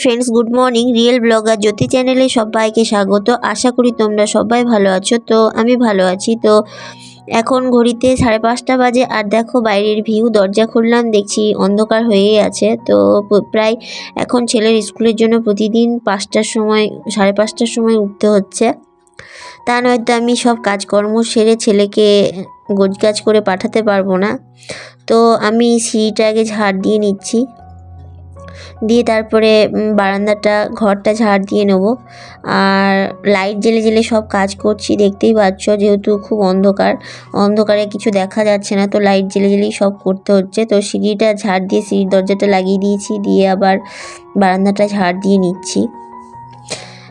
Friends good morning real blogger Jyoti চ্যানেলে সবাইকে স্বাগত। আশা করি তোমরা সবাই ভালো আছো। তো আমি ভালো আছি। তো এখন ঘড়িতে সাড়ে পাঁচটা বাজে আর দেখো বাইরের ভিউ দরজা খুললাম, দেখছি অন্ধকার হয়েই আছে। তো প্রায় এখন ছেলের স্কুলের জন্য প্রতিদিন পাঁচটার সময়, সাড়ে পাঁচটার সময় উঠতে হচ্ছে। তা নয়তো আমি সব কাজকর্ম সেরে ছেলেকে গোজগাজ করে পাঠাতে পারব না। তো আমি সিঁড়িটা আগে ঝাড় দিয়ে নিচ্ছি। দিয়ে তারপরে বারান্দাটা, ঘরটা ঝাড় দিয়ে নেব। আর লাইট জেলে জেলে সব কাজ করছি, দেখতেই পাচ্ছ যেহেতু খুব অন্ধকার। অন্ধকারে কিছু দেখা যাচ্ছে না, তো লাইট জেলে জেলেই সব করতে হচ্ছে। তো সিঁড়িটা ঝাড় দিয়ে, সিঁড়ির দরজাটা লাগিয়ে দিয়েছি, দিয়ে আবার বারান্দাটা ঝাড় দিয়ে নিচ্ছি।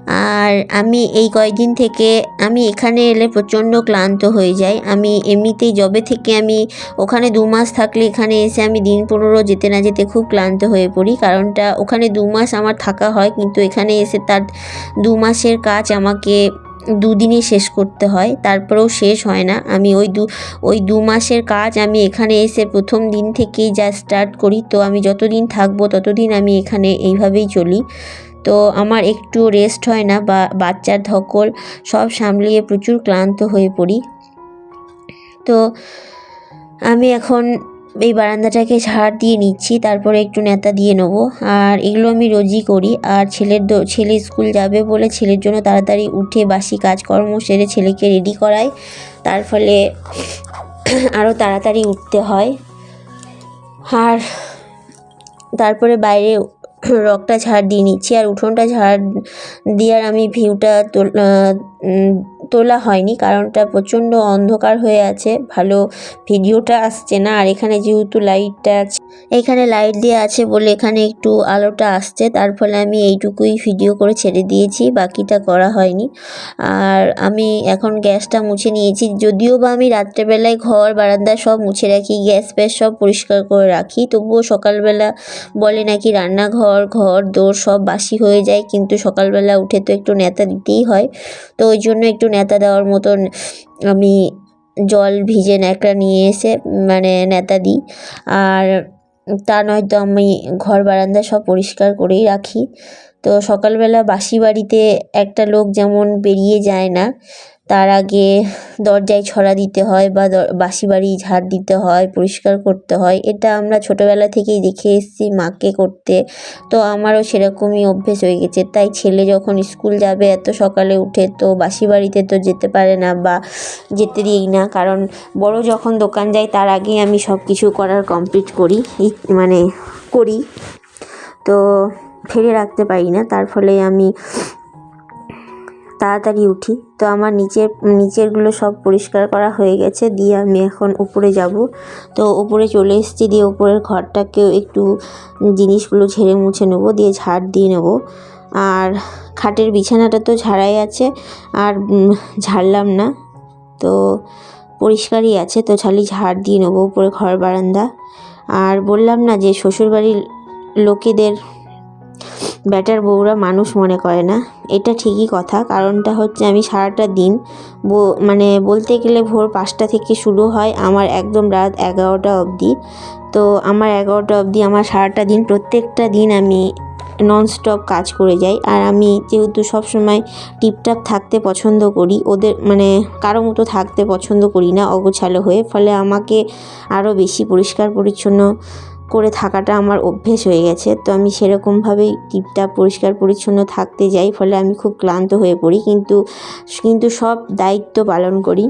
আর আমি এই কয়েকদিন থেকে আমি এখানে এলে প্রচণ্ড ক্লান্ত হয়ে যাই। আমি এমনিতেই জবে থেকে আমি ওখানে দু মাস থাকলে এখানে এসে আমি দিন পনেরো যেতে না যেতে খুব ক্লান্ত হয়ে পড়ি। কারণটা ওখানে দু মাস আমার থাকা হয়, কিন্তু এখানে এসে তার দু মাসের কাজ আমাকে দুদিনে শেষ করতে হয়, তারপরেও শেষ হয় না। আমি ওই দু ওই দু মাসের কাজ আমি এখানে এসে প্রথম দিন থেকেই যা স্টার্ট করি, তো আমি যতদিন থাকব ততদিন আমি এখানে এইভাবেই চলি। তো আমার একটু রেস্ট হয় না, বা বাচ্চার ধকল সব সামলিয়ে প্রচুর ক্লান্ত হয়ে পড়ি। তো আমি এখন এই বারান্দাটাকে ঝাড় দিয়ে নিচ্ছি, তারপরে একটু নেতা দিয়ে নেব। আর এগুলো আমি রোজই করি। আর ছেলের ছেলে স্কুল যাবে বলে ছেলের জন্য তাড়াতাড়ি উঠে বাসি কাজকর্ম সেরে ছেলেকে রেডি করাই। তার ফলে আরও তাড়াতাড়ি উঠতে হয়। আর তারপরে বাইরে রকটা ঝাড় দিয়ে নিচ্ছি আর উঠোনটা ঝাড় দেওয়ার আমি ভিউটা তোল- হয়নি, কারণটা প্রচণ্ড অন্ধকার হয়ে আছে। ভালো ভিডিওটা আসছে না, আর এখানে যেহেতু লাইটটা আছে, এখানে লাইট দেওয়া আছে বলে এখানে একটু আলোটা আসছে। তার ফলে আমি এইটুকুই ভিডিও করে ছেড়ে দিয়েছি, বাকিটা করা হয়নি। আর আমি এখন গ্যাসটা মুছে নিয়েছি, যদিও বা আমি রাত্রেবেলায় ঘর, বারান্দা সব মুছে রাখি, গ্যাস ফ্যাস সব পরিষ্কার করে রাখি, তবুও সকালবেলা বলে নাকি রান্নাঘর, ঘর, দোর সব বাসি হয়ে যায়, কিন্তু সকালবেলা উঠে তো একটু নেতা দিতেই হয়। তো ওই জন্য একটু নেতা দেওয়ার মতন আমি জল ভিজে ন্যাকড়া নিয়ে এসে মানে নেতা দিই। আর তা নয়তো আমি ঘর বারান্দা সব পরিষ্কার করেই রাখি। তো সকালবেলা বাসি বাড়িতে একটা লোক যেমন বেরিয়ে যায় না তার আগে দরজায় ছড়া দিতে হয় বা বাসি বাড়ি ঝাড় দিতে হয়, পরিষ্কার করতে হয়। এটা আমরা ছোটোবেলা থেকেই দেখে এসেছি মাকে করতে। তো আমারও সেরকমই অভ্যেস হয়ে গেছে। তাই ছেলে যখন স্কুল যাবে, এত সকালে উঠে তো বাসি বাড়িতে তো যেতে পারে না বা যেতে দিই না। কারণ বড় যখন দোকান যায়, তার আগেই আমি সব কিছু করার কমপ্লিট করি। মানে করি। তো ফেলে রাখতে পারি না। তার ফলে আমি তাড়াতাড়ি উঠি। তো আমার নিচের নিচেরগুলো সব পরিষ্কার করা হয়ে গেছে। দিয়ে আমি এখন উপরে যাব। তো উপরে চলে এসেছি। দিয়ে উপরের ঘরটাকেও একটু জিনিসগুলো ঝেড়ে মুছে নেব। দিয়ে ঝাড় দিয়ে নেব। আর খাটের বিছানাটা তো ঝাড়াই আছে। আর ঝাড়লাম না। তো পরিষ্কারই আছে। তো খালি ঝাড় দিয়ে নেব। উপরে ঘর বারান্দা। আর বললাম না যে শ্বশুরবাড়ির লোকেদের ব্যাটার বউরা মানুষ মনে করে না। এটা ঠিকই কথা, কারণটা হচ্ছে আমি সারাটা দিন মানে বলতে গেলে ভোর পাঁচটা থেকে শুরু হয় আমার একদম রাত এগারোটা অবধি। তো আমার এগারোটা অবধি আমার সারাটা দিন, প্রত্যেকটা দিন আমি ননস্টপ কাজ করে যাই। আর আমি যেহেতু সবসময় টিপটাপ থাকতে পছন্দ করি, ওদের মানে কারও মতো থাকতে পছন্দ করি না অগোছালো হয়ে, ফলে আমাকে আরও বেশি পরিষ্কার পরিচ্ছন্ন করে থাকাটা আমার অভ্যেস হয়ে গেছে। তো আমি সেরকমভাবেই টিপটা পরিষ্কার পরিচ্ছন্ন থাকতে যাই, ফলে আমি খুব ক্লান্ত হয়ে পড়ি। কিন্তু কিন্তু সব দায়িত্ব পালন করি।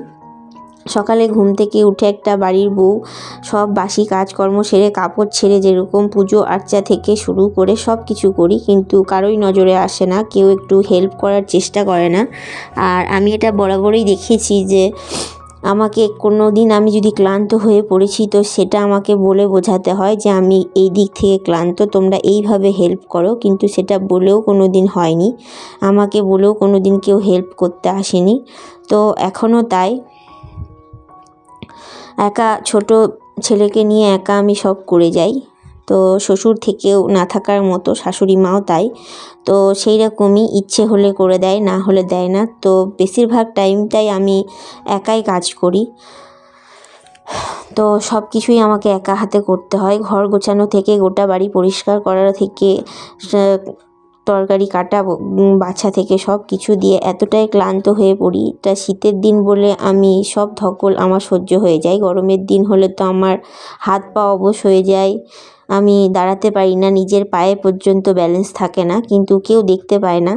সকালে ঘুম থেকে উঠে একটা বাড়ির বউ, সব বাসি কাজকর্ম সেরে, কাপড় ছেড়ে যেরকম পুজো, আর্চা থেকে শুরু করে সব কিছু করি। কিন্তু কারোই নজরে আসে না, কেউ একটু হেল্প করার চেষ্টা করে না। আর আমি এটা বরাবরই দেখেছি যে আমাকে কোনো দিন আমি যদি ক্লান্ত হয়ে পড়েছি, তো সেটা আমাকে বলে বোঝাতে হয় যে আমি এই দিক থেকে ক্লান্ত, তোমরা এইভাবে হেল্প করো। কিন্তু সেটা বলেও কোনো দিন হয়নি। আমাকে বলেও কোনো দিন কেউ হেল্প করতে আসেনি। তো এখনও তাই। একা ছোট ছেলেকে নিয়ে একা আমি সব করে যাই। তো শ্বশুর থেকেও না থাকার মতো শাশুড়ি মাও তাই। তো সেই রকমই ইচ্ছে হলে করে দেয়, না হলে দেয় না। তো বেশিরভাগ টাইমটাই আমি একাই কাজ করি। তো সব কিছুই আমাকে একা হাতে করতে হয়। ঘর গোছানো থেকে গোটা বাড়ি পরিষ্কার করা থেকে তরকারি কাটা বাছা থেকে সব কিছু দিয়ে এতটাই ক্লান্ত হয়ে পড়ি। তা শীতের দিন বলে আমি সব ধকল আমার সহ্য হয়ে যায়। গরমের দিন হলে তো আমার হাত পা অবশ হয়ে যায়। আমি দাঁড়াতে পারি না, নিজের পায়ে পর্যন্ত ব্যালেন্স থাকে না, কিন্তু কেউ দেখতে পায় না।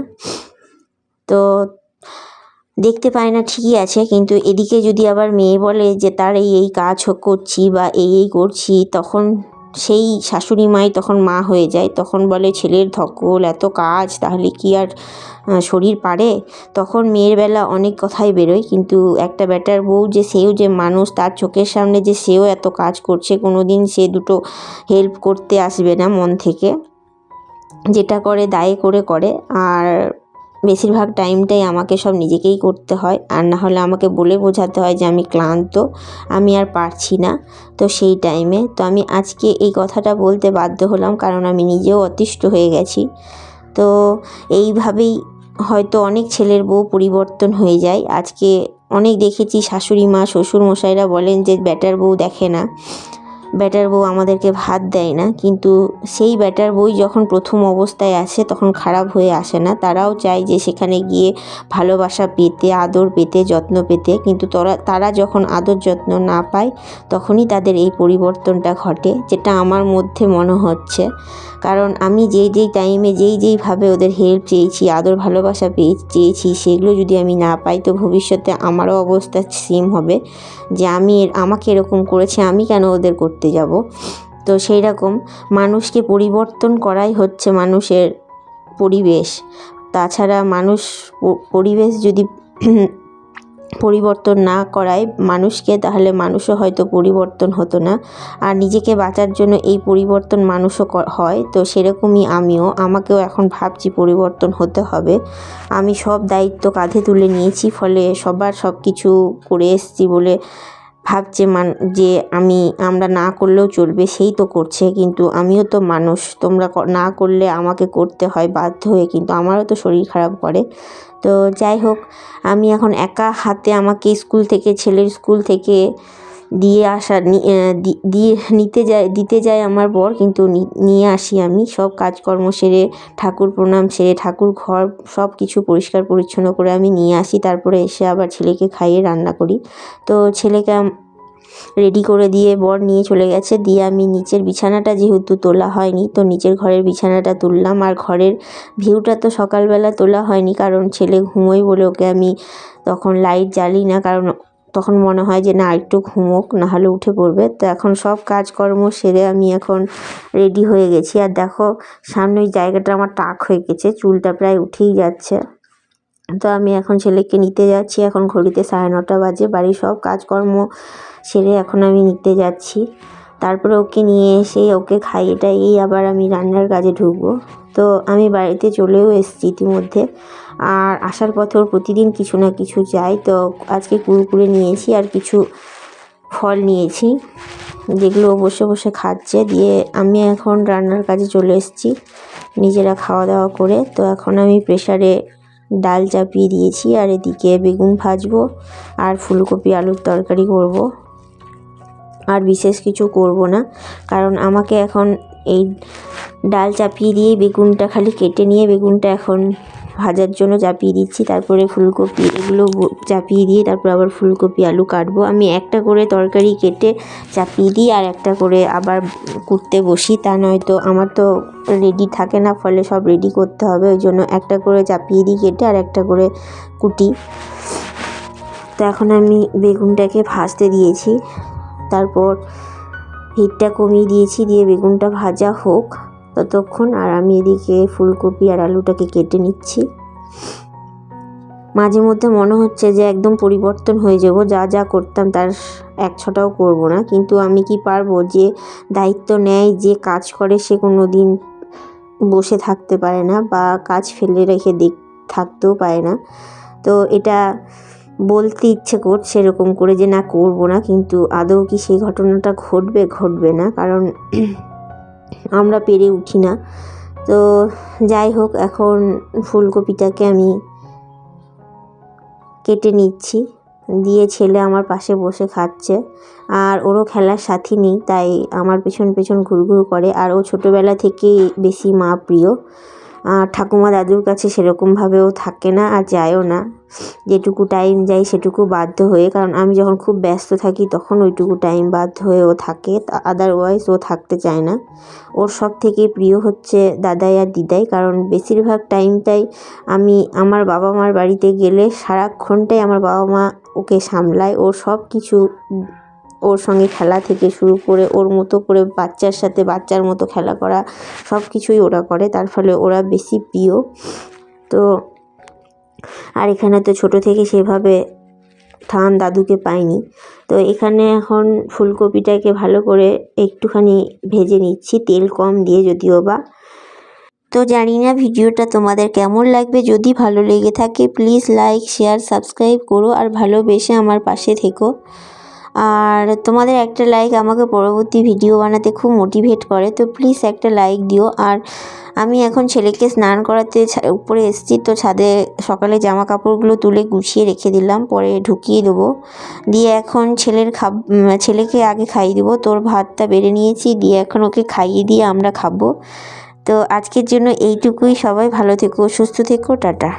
তো দেখতে পায় না, ঠিকই আছে, কিন্তু এদিকে যদি আবার মেয়ে বলে যে, তার এই এই কাজ করছি বা এই এই করছি, তখন সেই শাশুড়ি মাই তখন মা হয়ে যায়। তখন বলে, ছেলের ধকল, এত কাজ, তাহলে কি আর শরীর পারে? তখন মেয়ের বেলা অনেক কথাই বেরোয়, কিন্তু একটা ব্যাটার বউ যে সেও যে মানুষ, তার চোখের সামনে যে সেও এত কাজ করছে কোনো দিন সে দুটো হেল্প করতে আসবে না মন থেকে। যেটা করে, দায়ে করে করে। আর বেশিরভাগ টাইমটাই আমাকে সব নিজেকেই করতে হয়। আর না হলে আমাকে বলে বোঝাতে হয় যে আমি ক্লান্ত, আমি আর পারছি না। তো সেই টাইমে, তো আমি আজকে এই কথাটা বলতে বাধ্য হলাম কারণ আমি নিজেও অতিষ্ঠ হয়ে গেছি। তো এইভাবেই হয়তো অনেক ছেলের বউ পরিবর্তন হয়ে যায়। আজকে অনেক দেখেছি শাশুড়ি মা শ্বশুর মশাইরা বলেন যে ব্যাটার বউ দেখে না। ব্যাটার বউ আমাদেরকে ভাত দেয় না, কিন্তু সেই ব্যাটার বই যখন প্রথম অবস্থায় আসে তখন খারাপ হয়ে আসে না। তারাও চায় যে সেখানে গিয়ে ভালোবাসা পেতে, আদর পেতে, যত্ন পেতে, কিন্তু তারা তারা যখন আদর যত্ন না পায় তখনই তাদের এই পরিবর্তনটা ঘটে, যেটা আমার মধ্যে মনে হচ্ছে। কারণ আমি যেই যেই টাইমে যেই যেইভাবে ওদের হেল্প চেয়েছি, আদর ভালোবাসা পেয়ে চেয়েছি, সেগুলো যদি আমি না পাই তো ভবিষ্যতে আমারও অবস্থা সেম হবে। যে আমি আমাকে এরকম করেছে, আমি কেন ওদের করতে যাব। তো সেই রকম মানুষকে পরিবর্তন করাই হচ্ছে মানুষের পরিবেশ। তাছাড়া মানুষ পরিবেশ যদি পরিবর্তন না করায় মানুষকে, তাহলে মানুষও হয়তো পরিবর্তন হতো না। আর নিজেকে বাঁচার জন্য এই পরিবর্তন মানুষও হয়। তো সেরকমই আমিও, আমাকেও এখন ভাবছি পরিবর্তন হতে হবে। আমি সব দায়িত্ব কাঁধে তুলে নিয়েছি, ফলে সবার সব কিছু করে এসেছি বলে ভাবছে মান, যে আমি, আমরা না করলেও চলবে, সেই তো করছে। কিন্তু আমিও তো মানুষ, তোমরা না করলে আমাকে করতে হয় বাধ্য হয়ে, কিন্তু আমারও তো শরীর খারাপ করে। তো যাই হোক, আমি এখন একা হাতে আমাকে স্কুল থেকে, ছেলের স্কুল থেকে দিয়ে আসা দিয়ে নিতে যায়, দিতে যায় আমার বর, কিন্তু নিয়ে আসি আমি। সব কাজকর্ম সেরে ঠাকুর প্রণাম সেরে ঠাকুর ঘর সব কিছু পরিষ্কার পরিচ্ছন্ন করে আমি নিয়ে আসি। তারপরে এসে আবার ছেলেকে খাইয়ে রান্না করি। তো ছেলেকে রেডি করে দিয়ে বর নিয়ে চলে গেছে। দিয়ে আমি নিচের বিছানাটা যেহেতু তোলা হয়নি, তো নিচের ঘরের বিছানাটা তুললাম। আর ঘরের ভিউটা তো সকালবেলা তোলা হয়নি, কারণ ছেলে ঘুমোয় বলে ওকে আমি তখন লাইট জ্বালি না, কারণ তখন মনে হয় যে, না, একটু ঘুমোক নাহলে উঠে পড়বে। তো এখন সব কাজকর্ম সেরে আমি এখন রেডি হয়ে গেছি। আর দেখো, সামনে ওই জায়গাটা আমার টাক হয়ে গেছে, চুলটা প্রায় উঠেই যাচ্ছে। তো আমি এখন ছেলেকে নিতে যাচ্ছি। এখন ঘড়িতে সাড়ে নটা বাজে, বাড়ির সব কাজকর্ম সেরে এখন আমি নিতে যাচ্ছি। তারপরে ওকে নিয়ে এসে ওকে খাইয়ে টাইয়েই আবার আমি রান্নার কাজে ঢুকবো। তো আমি বাড়িতে চলেও এসেছি ইতিমধ্যে। আর আসার পথে ওর প্রতিদিন কিছু না কিছু চাই তো আজকে কুরকুরে নিয়েছি আর কিছু ফল নিয়েছি। যেগুলো বসে বসে খাচ্ছে। দিয়ে আমি এখন রান্নার কাজে চলে এসেছি। নিজেরা খাওয়া দাওয়া করে। তো এখন আমি প্রেশারে ডাল চাপিয়ে দিয়েছি। আর এদিকে বেগুন ভাজবো। আর ফুলকপি আলুর তরকারি করব। আর বিশেষ কিছু করব না। কারণ আমাকে এখন এই ডাল চাপিয়ে দিয়ে বেগুনটা খালি কেটে নিয়ে বেগুনটা এখন ভাজার জন্য চাপিয়ে দিচ্ছি, তারপরে ফুলকপি, এগুলো চাপিয়ে দিয়ে তারপর আবার ফুলকপি, আলু কাটবো। আমি একটা করে তরকারি কেটে চাপিয়ে দিই আর একটা করে আবার কুটতে বসি, তা নয়তো আমার তো রেডি থাকে না, ফলে সব রেডি করতে হবে, ওই জন্য একটা করে চাপিয়ে দিই কেটে আর একটা করে কুটি। তো এখন আমি বেগুনটাকে ভাজতে দিয়েছি, তারপর হিটটা কমিয়ে দিয়েছি, দিয়ে বেগুনটা ভাজা হোক। ততক্ষণ আর আমি এদিকে ফুলকপি আর আলুটাকে কেটে নিচ্ছি। মাঝে মধ্যে মনে হচ্ছে যে একদম পরিবর্তন হয়ে যাব, যা যা করতাম তার এক ছটাও করব না। কিন্তু আমি কি পারব যে দায়িত্ব নেয়, যে কাজ করে সে কোনো দিন বসে থাকতে পারে না বা কাজ ফেলে রেখে দেখ, থাকতেও পারে না। তো এটা বলতে ইচ্ছে করছে এরকম করে যে না করব না, কিন্তু আদৌ কি সেই ঘটনাটা ঘটবে ঘটবে না। কারণ আমরা পেরে উঠি না। তো যাই হোক, এখন ফুলকপিটাকে আমি কেটে নিচ্ছি। দিয়ে ছেলে আমার পাশে বসে খাচ্ছে। আর ওরও খেলার সাথী নেই, তাই আমার পেছন পেছন ঘুরঘুর করে। আর ও ছোটোবেলা থেকেই বেশি মা প্রিয়। আর ঠাকুমা দাদুর কাছে সেরকমভাবেও থাকে না আর যায়ও না। যেটুকু টাইম যাই সেটুকু বাধ্য হয়ে, কারণ আমি যখন খুব ব্যস্ত থাকি তখন ওইটুকু টাইম বাধ্য হয়ে ও থাকে আদারওয়াইজ ও থাকতে চায় না। ওর সব থেকে প্রিয় হচ্ছে দাদাই আর দিদাই, কারণ বেশিরভাগ টাইমটাই আমি আমার বাবা মার বাড়িতে গেলে সারাক্ষণটাই আমার বাবা মা ওকে সামলায়, ওর সব কিছু ওর সঙ্গে খেলা থেকে শুরু করে, ওর মতো করে বাচ্চার সাথে বাচ্চার মতো খেলা করা সব কিছুই ওরা করে, তার ফলে ওরা বেশি প্রিয়। তো আর এখানে তো ছোট থেকে সেভাবে থান দাদুকে পাইনি। তো এখানে এখন ফুলকপিটাকে ভালো করে একটুখানি ভেজে নিচ্ছি, তেল কম দিয়ে যদিও বা। তো জানি না ভিডিওটা তোমাদের কেমন লাগবে। যদি ভালো লেগে থাকে প্লিজ লাইক শেয়ার সাবস্ক্রাইব করো। আর ভালোবেসে আমার পাশে থেকো। আর তোমাদের একটা লাইক আমাকে পরবর্তী ভিডিও বানাতে খুব মোটিভেট করে, তো প্লিজ একটা লাইক দিও। আর আমি এখন ছেলেকে স্নান করাতে উপরে এসেছি, তো ছাদে সকালে জামা কাপড়গুলো তুলে গুছিয়ে রেখে দিলাম, পরে ঢুকিয়ে দেবো। দিয়ে এখন ছেলের খাব ছেলেকে আগে খাইয়ে দেবো, তোর ভাতটা বেড়ে নিয়েছি, দিয়ে এখন ওকে খাইয়ে দিয়ে আমরা খাব। তো আজকের জন্য এইটুকুই, সবাই ভালো থেকো, সুস্থ থেকো, টাটা।